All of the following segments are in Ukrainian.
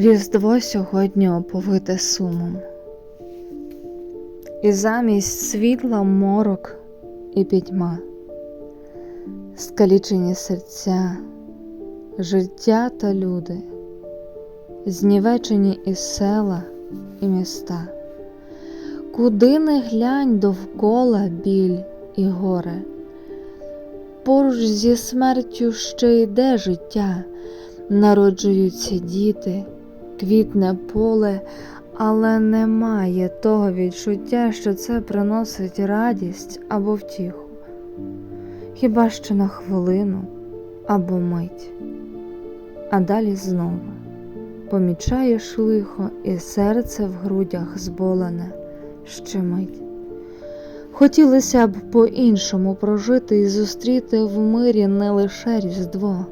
Різдво сьогодні оповите сумом, і замість світла морок і пітьма, скалічені серця, життя та люди, знівечені і села, і міста, куди не глянь довкола біль і горе, поруч зі смертю ще йде життя, народжуються діти квітне поле, але немає того відчуття, що це приносить радість або втіху, хіба що на хвилину або мить, а далі знову. Помічаєш лихо, і серце в грудях зболене щемить. Хотілося б по-іншому прожити і зустріти в мирі не лише Різдво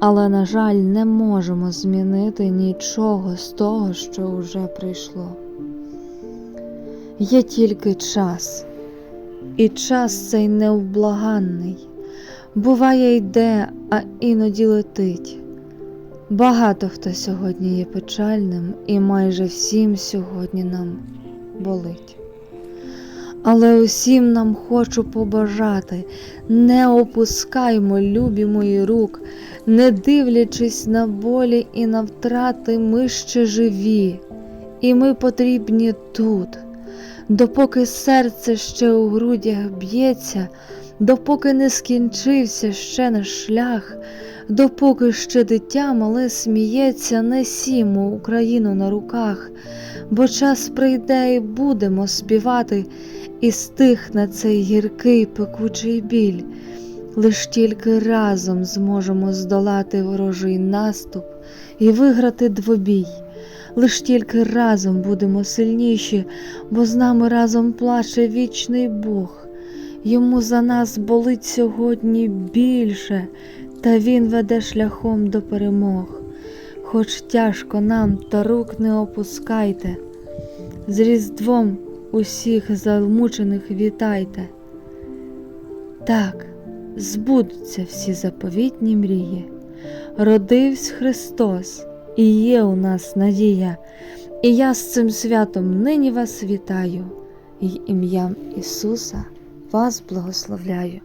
але, на жаль, не можемо змінити нічого з того, що вже прийшло. Є тільки час, і час цей невблаганний, буває йде, а іноді летить. Багато хто сьогодні є печальним, і майже всім сьогодні нам болить. Але усім нам хочу побажати, не опускаймо любі мої рук, не дивлячись на болі і на втрати, ми ще живі, і ми потрібні тут, допоки серце ще у грудях б'ється, допоки не скінчився ще наш шлях, допоки ще дитя мале сміється, несімо Україну на руках, бо час прийде і будемо співати і стихне цей гіркий пекучий біль, лиш тільки разом зможемо здолати ворожий наступ і виграти двобій. Лиш тільки разом будемо сильніші, бо з нами разом плаче вічний Бог. Йому за нас болить сьогодні більше, та Він веде шляхом до перемог. Хоч тяжко нам, та рук не опускайте. З Різдвом усіх замучених вітайте. Так, збудуться всі заповітні мрії. Родився Христос, і є у нас надія, і я з цим святом нині вас вітаю, і ім'ям Ісуса вас благословляю.